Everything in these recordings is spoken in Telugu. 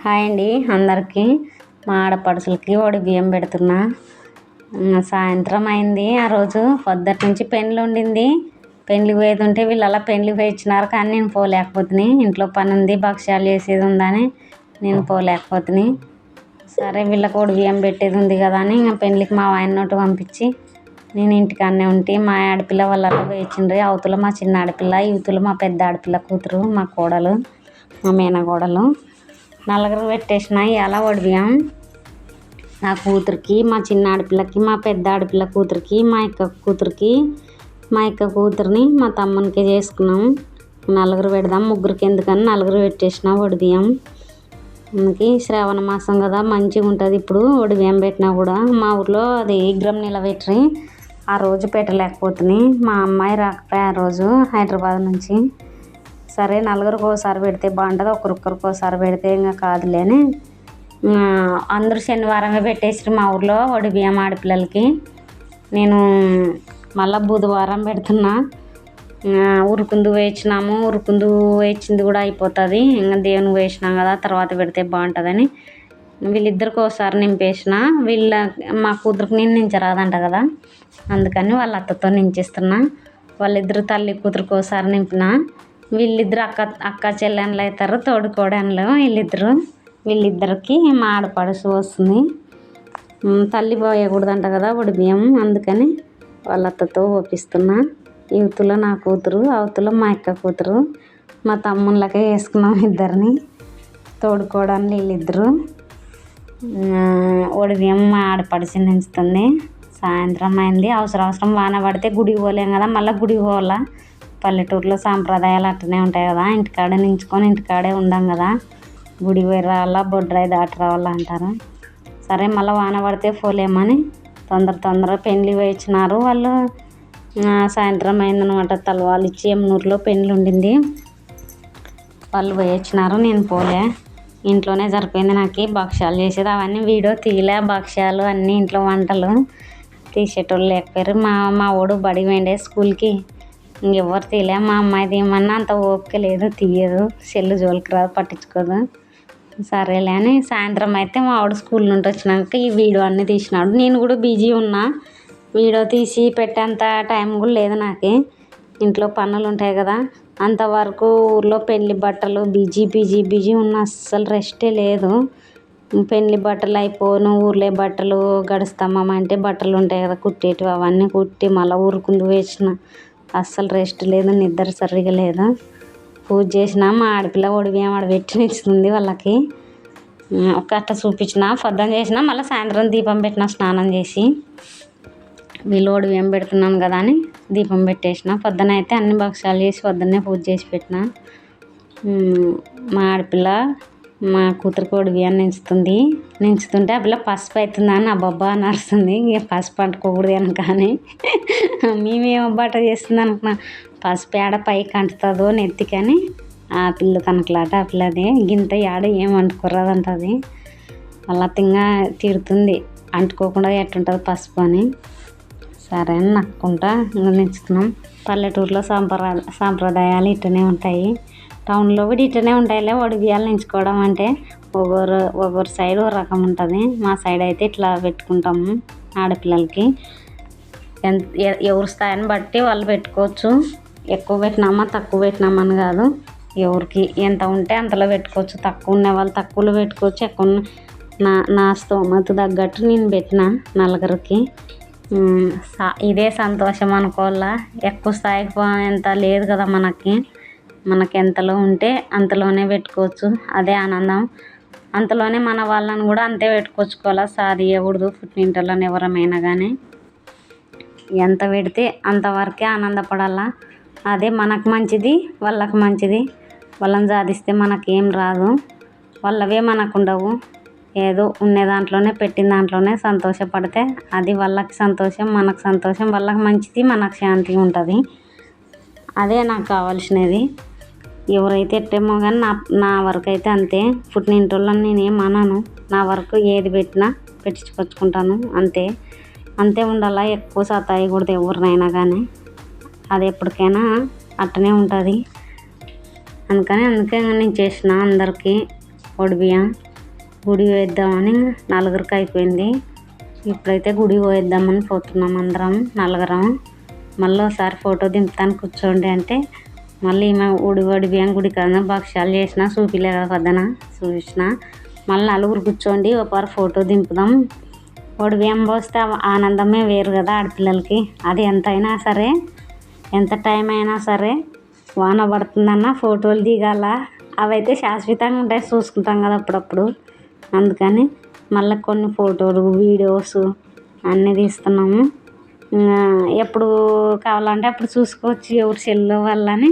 హాయ్ అండి అందరికీ. మా ఆడపడుచులకి ఒడి బియ్యం పెడుతున్నా. సాయంత్రం అయింది. ఆ రోజు పొద్దుటి నుంచి పెళ్ళి ఉండింది. పెళ్ళికి పోయేది ఉంటే వీళ్ళు అలా పెళ్ళికి పోయించినారు కానీ నేను పోలేకపోతుంది ఇంట్లో పని ఉంది భక్ష్యాలు చేసేది ఉందని నేను పోలేకపోతుంది సరే వీళ్ళకి ఒడి బియ్యం పెట్టేది ఉంది కదా అని ఇంకా పెళ్ళికి మా ఆయన నోటి పంపించి నేను ఇంటికాడనే ఉంటే. మా ఆడపిల్ల వాళ్ళలో పోయి అవతల మా చిన్న ఆడపిల్ల యువతల మా పెద్ద ఆడపిల్ల కూతురు మా కోడలు మా మేనకోడలు నలుగురు పెట్టేసిన ఎలా బియ్యం నా కూతురికి మా చిన్న ఆడపిల్లకి మా పెద్ద ఆడపిల్ల కూతురికి మా యొక్క కూతురికి మా యొక్క కూతురిని మా తమ్మునికి చేసుకున్నాం. నలుగురు పెడదాం ముగ్గురికి ఎందుకని నలుగురు పెట్టేసిన బియ్యం మనకి శ్రావణ మాసం కదా మంచిగా ఉంటుంది ఇప్పుడు బియ్యం పెట్టినా కూడా. మా ఊర్లో అది విగ్రహం నిలబెట్టి ఆ రోజు పెట్టలేకపోతున్నాయి మా అమ్మాయి రాకపోయా ఆ రోజు హైదరాబాద్ నుంచి. సరే నలుగురికి ఒకసారి పెడితే బాగుంటుంది ఒకరికొకరికి ఒకసారి పెడితే ఇంకా కాదులేని. అందరూ శనివారమే పెట్టేసారు మా ఊర్లో ఒడి బియ్యం ఆడపిల్లలకి. నేను మళ్ళీ బుధవారం పెడుతున్నా. ఉరుకుందు వేసినాము ఉరుకుందు వేసింది కూడా అయిపోతుంది. ఇంకా దేవుని వేసినాం కదా తర్వాత పెడితే బాగుంటుందని. వీళ్ళిద్దరికి ఒకసారి నింపేసిన వీళ్ళ మా కూతురికి నేను నించరాదంట కదా. అందుకని వాళ్ళ అత్తతో నించేస్తున్నా. వాళ్ళిద్దరు తల్లి కూతురికి ఒకసారి నింపిన. వీళ్ళిద్దరు అక్క అక్క చెల్లెళ్ళు అవుతారు తోడుకోడళ్ళు వీళ్ళిద్దరు. వీళ్ళిద్దరికి మా ఆడపడుచు వస్తుంది. తల్లి పోయకూడదంట కదా వాడు బియ్యం అందుకని వాళ్ళ అత్తతో ఓపిస్తున్నా నా కూతురు అవతలో మా అక్క కూతురు మా తమ్ముళ్ళకే వేసుకున్నాం ఇద్దరిని. తోడుకోవడానికి వీళ్ళిద్దరు. ఒడి బియ్యం మా ఆడపడిచి నించుతుంది సాయంత్రం అయింది అవసరం అవసరం వాన పడితే గుడికి పోలేం కదా మళ్ళీ గుడికి పోవాలా? పల్లెటూరులో సాంప్రదాయాలు అట్టనే ఉంటాయి కదా. ఇంటికాడే నించుకొని ఇంటికాడే ఉండం కదా. గుడి పోయి రావాలా బొడ్రాయి దాటి రావాలా అంటారు. సరే మళ్ళీ వాన పడితే పోలేమని తొందర తొందర పెళ్ళి వేయించినారు వాళ్ళు సాయంత్రం అయిందనమాట. తలవాళ్ళు ఇచ్చి ఎమ్నూరులో పెళ్ళి ఉండింది. వాళ్ళు వేయించినారు నేను పోలే. ఇంట్లోనే సరిపోయింది నాకు. భక్ష్యాలు చేసేది అవన్నీ వీడియో తీయలే. భక్ష్యాలు అన్నీ ఇంట్లో వంటలు తీసేటోళ్ళు లేకపోయారు. మా మా ఓడు బడి పోయిండే స్కూల్కి. ఇంకెవ్వరు తీయలే. మా అమ్మాయి ఏమన్నా అంత ఓపిక లేదు తీయదు. సెల్లు జోలికి రాదు పట్టించుకోదు. సరేలే అని సాయంత్రం అయితే మా ఆవిడ స్కూల్ నుండి వచ్చినాక ఈ వీడియో అన్నీ తీసినాడు. నేను కూడా బిజీ ఉన్నా. వీడియో తీసి పెట్టేంత టైం కూడా లేదు నాకు. ఇంట్లో పనులు ఉంటాయి కదా. అంతవరకు ఊర్లో పెళ్ళి బట్టలు బిజీ బిజీ బిజీ ఉన్న అస్సలు రెస్టే లేదు. పెళ్ళి బట్టలు అయిపోను ఊర్లో బట్టలు గడుస్తామమ్మ అంటే బట్టలు ఉంటాయి కదా కుట్టేటివి అవన్నీ కుట్టి మళ్ళీ ఊరుకుందు వేసిన. అస్సలు రెస్ట్ లేదు నిద్ర సరిగా లేదు. పూజ చేసినా మా ఆడపిల్ల ఒడిబియ్యం ఆడ పెట్టి ఇస్తుంది వాళ్ళకి. ఒక అట్ట చూపించిన పొద్దున చేసిన మళ్ళీ సాయంత్రం దీపం పెట్టిన స్నానం చేసి. వీళ్ళు ఒడివేం పెడుతున్నాను కదా అని దీపం పెట్టేసిన. పొద్దున అయితే అన్ని భక్షాలు చేసి పొద్దున్నే పూజ చేసి పెట్టిన. మా ఆడపిల్ల మా కూతురు ఒడి బియ్యాన్ని నించుతుంది. నించుతుంటే ఆ పిల్ల పసుపు అని అబ్బబ్బా అని అరుస్తుంది ఇంక పసుపు అంటుకోకూడదు అని కానీ మేమేం అబ్బాట చేస్తుంది అనుకున్నా పసుపు ఏడ పైకి అంటుతుందో నెత్తి కానీ ఆ పిల్ల తనకులాట ఆ పిల్లది. గింత ఏడ ఏం అంటుకోరాదంటది. వాళ్ళ తింగా తిడుతుంది. అంటుకోకుండా ఎట్టుంటుంది పసుపు అని. సరే అని నక్కుంటా. ఇంకా నించుతున్నాం. పల్లెటూరులో సాంప్రదాయ సాంప్రదాయాలు ఇట్టనే ఉంటాయి. టౌన్లో కూడా ఇట్టనే ఉంటాయిలే వాడు బియ్యాలు అంటే. ఒక్కొరు ఒక్కొరు సైడ్ ఒక రకం ఉంటుంది. మా సైడ్ అయితే ఇట్లా పెట్టుకుంటాము ఆడపిల్లలకి. ఎంత ఎవరి స్థాయిని బట్టి వాళ్ళు పెట్టుకోవచ్చు. ఎక్కువ పెట్టినామా తక్కువ పెట్టినామని కాదు. ఎవరికి ఎంత ఉంటే అంతలో పెట్టుకోవచ్చు. తక్కువ ఉన్న వాళ్ళు తక్కువలో పెట్టుకోవచ్చు. ఎక్కువ నా నా స్తోమత తగ్గట్టు నేను పెట్టిన నలుగురికి. ఇదే సంతోషం అనుకోవాలా. ఎక్కువ స్థాయికి ఎంత లేదు కదా మనకి. మనకి ఎంతలో ఉంటే అంతలోనే పెట్టుకోవచ్చు. అదే ఆనందం. అంతలోనే మన వాళ్ళని కూడా అంతే పెట్టుకోవచ్చుకోవాలా ఇవ్వకూడదు పుట్టింటోళ్ళని ఎవరమైనా కానీ ఎంత పెడితే అంతవరకే ఆనందపడాలా? అదే మనకు మంచిది వాళ్ళకి మంచిది. వాళ్ళని సాధిస్తే మనకేం రాదు. వాళ్ళవే మనకు ఉండవు ఏదో ఉండే దాంట్లోనే పెట్టిన దాంట్లోనే సంతోషపడితే అది వాళ్ళకి సంతోషం మనకు సంతోషం. వాళ్ళకి మంచిది మనకు శాంతిగా ఉంటుంది అదే నాకు కావాల్సినది. ఎవరైతే ఎట్టేమో కానీ నా నా వరకు అయితే అంతే పుట్టినింటోళ్ళని నేను ఏం అనను. నా వరకు ఏది పెట్టినా పెట్టించుకొచ్చుకుంటాను. అంతే. అంతే ఉండాలా? ఎక్కువ సతాయకూడదు ఎవరినైనా కానీ అది ఎప్పటికైనా అట్టనే ఉంటుంది. అందుకని అందుకే నేను చేసిన అందరికీ బియ్యం. గుడి వేద్దామని నలుగురికి అయిపోయింది. ఇప్పుడైతే గుడి పోయిద్దామని పోతున్నాం అందరం నలుగురం. మళ్ళీ ఒకసారి ఫోటో దింపుతాను కూర్చోండి అంటే మళ్ళీ మా ఉడి వడి బియ్యం గుడి కదా భక్ష్యాలు చేసిన చూపిలే కదా పొద్దున చూసిన. మళ్ళీ నలుగురు కూర్చోండి ఒకవారు ఫోటో దింపుదాం. ఒడి బియ్యం పోస్తే ఆనందమే వేరు కదా ఆడపిల్లలకి. అది ఎంతైనా సరే ఎంత టైం అయినా సరే వాన పడుతుందన్న ఫోటోలు దిగాల. అవైతే శాశ్వతంగా ఉంటాయి చూసుకుంటాం కదా అప్పుడప్పుడు. అందుకని మళ్ళీ కొన్ని ఫోటోలు వీడియోస్ అన్నీ తీస్తున్నాము. ఎప్పుడు కావాలంటే అప్పుడు చూసుకోవచ్చు ఎవరి సెల్లు వాళ్ళని.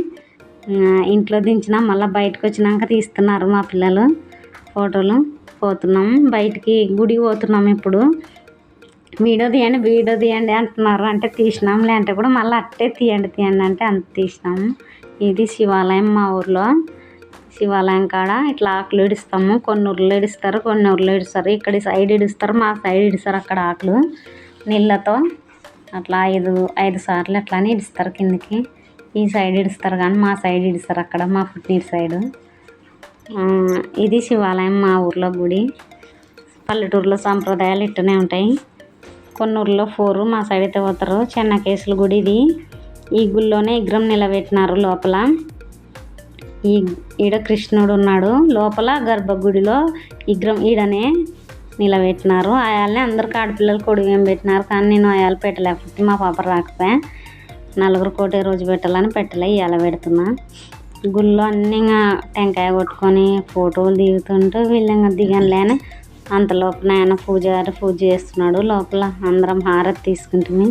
ఇంట్లో దించిన మళ్ళీ బయటకు వచ్చినాక తీస్తున్నారు మా పిల్లలు ఫోటోలు. పోతున్నాం బయటికి గుడికి పోతున్నాం ఇప్పుడు. వీడియో తీయండి వీడియో తీయండి అంటున్నారు. అంటే తీసినాంలే అంటే కూడా మళ్ళీ అట్టే తీయండి తీయండి అంటే అంత తీసినాము ఇది శివాలయం మా ఊర్లో. శివాలయం కాడ ఇట్లా ఆకులు ఇడుస్తాము. కొన్ని ఊర్లు ఇడుస్తారు కొన్ని ఊర్లు ఇడుస్తారు. ఇక్కడ సైడ్ ఇడుస్తారు మా సైడ్ ఇడుస్తారు అక్కడ ఆకులు నీళ్ళతో. అట్లా ఐదు ఐదు సార్లు అట్లానే ఇడుస్తారు కిందకి. ఈ సైడ్ ఇడుస్తారు కానీ మా సైడ్ ఇడుస్తారు అక్కడ మా పుట్టిన సైడు. ఇది శివాలయం మా ఊర్లో గుడి. పల్లెటూరులో సాంప్రదాయాలు ఇట్టనే ఉంటాయి. కొన్ని ఊర్లో ఫోరు మా సైడ్ అయితే పోతారు చెన్నకేసుల గుడి ఇది. ఈ గుళ్ళోనే విగ్రహం నిలబెట్టినారు లోపల. ఈ ఈడ కృష్ణుడు ఉన్నాడు. లోపల గర్భగుడిలో విగ్రహం ఈడనే నిలబెట్టినారు ఆయాలనే అందరికి ఆడపిల్లలు కొడుగు పెట్టినారు కానీ నేను ఆయాలు పెట్టలేకపోతే మా పాప రాకపోయా. నలుగురు కోటే రోజు పెట్టాలని పెట్టలే ఇవాళ పెడుతున్నా. గుళ్ళో అన్నీ ఇంకా టెంకాయ కొట్టుకొని ఫోటోలు దిగుతుంటూ వీళ్ళు ఇంకా దిగనులేని అంతలోపు ఆయన పూజారి పూజ చేస్తున్నాడు. లోపల అందరం హారతి తీసుకుంటుంది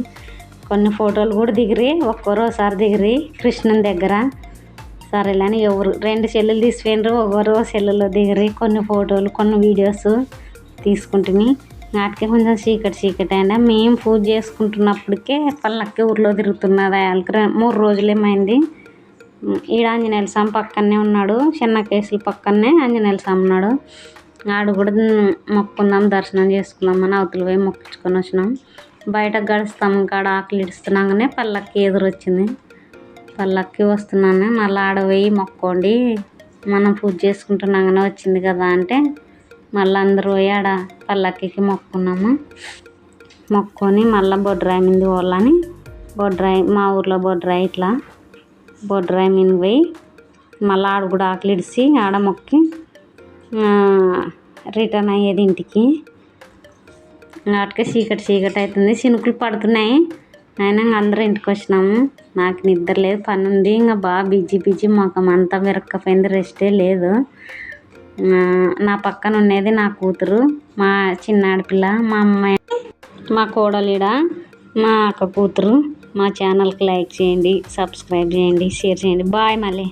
కొన్ని ఫోటోలు కూడా దిగిరి ఒక్కోరోసారి దిగిరి కృష్ణుని దగ్గర. సరేలేని ఎవరు రెండు సెల్లులు తీసిపోయినారు ఒకరు సెల్లులో దిగిరి. కొన్ని ఫోటోలు కొన్ని వీడియోస్. తీసుకుంటుంది నాటికే కొంచెం చీకటి చీకటి అయినా మేము పూజ చేసుకుంటున్నప్పటికే పల్లకి ఊర్లో తిరుగుతున్నది వాళ్ళకి మూడు రోజులేమైంది. ఈడ ఆంజనేయుల స్వామి పక్కనే ఉన్నాడు. చిన్న కేసులు పక్కనే ఆంజనేయుల స్వామి ఉన్నాడు. ఆడు కూడా మొక్కుందాం దర్శనం చేసుకుందాం అని అవతల పోయి మొక్కించుకొని వచ్చినాం. బయట గడుస్తాం కాడ ఆకలి ఇడుస్తున్నాగానే పళ్ళక్కి ఎదురొచ్చింది. పళ్ళక్కి వస్తున్నాను మళ్ళీ ఆడ పోయి మొక్కోండి. మనం పూజ చేసుకుంటున్నాగానే వచ్చింది కదా అంటే మళ్ళీ అందరూ పోయి ఆడ పల్లకి మొక్కున్నాము మొక్కొని మళ్ళీ బొడ్రాయి మీద పోవాలని బొడ్రాయి మా ఊర్లో బొడ్రాయి ఇట్లా బొడ్రాయి మీద పోయి మళ్ళీ ఆడ కూడా ఆకలి ఇడిసి ఆడ మొక్కి రిటర్న్ అయ్యేది ఇంటికి. నాటికే చీకటి చీకటి అవుతుంది. చినుకులు పడుతున్నాయి. అయినా అందరూ ఇంటికి వచ్చినాము. నాకు నిద్ర లేదు పని ఉంది ఇంకా బాగా బిజీ బిజీ మొఖం అంతా విరక్కపోయింది. రెస్టే లేదు. నా పక్కన ఉండేది నా కూతురు మా చిన్న ఆడపిల్ల మా అమ్మాయి మా కోడలిడ మా అక్క కూతురు. మా ఛానల్కి లైక్ చేయండి సబ్స్క్రైబ్ చేయండి షేర్ చేయండి. బాయ్ మళ్ళీ.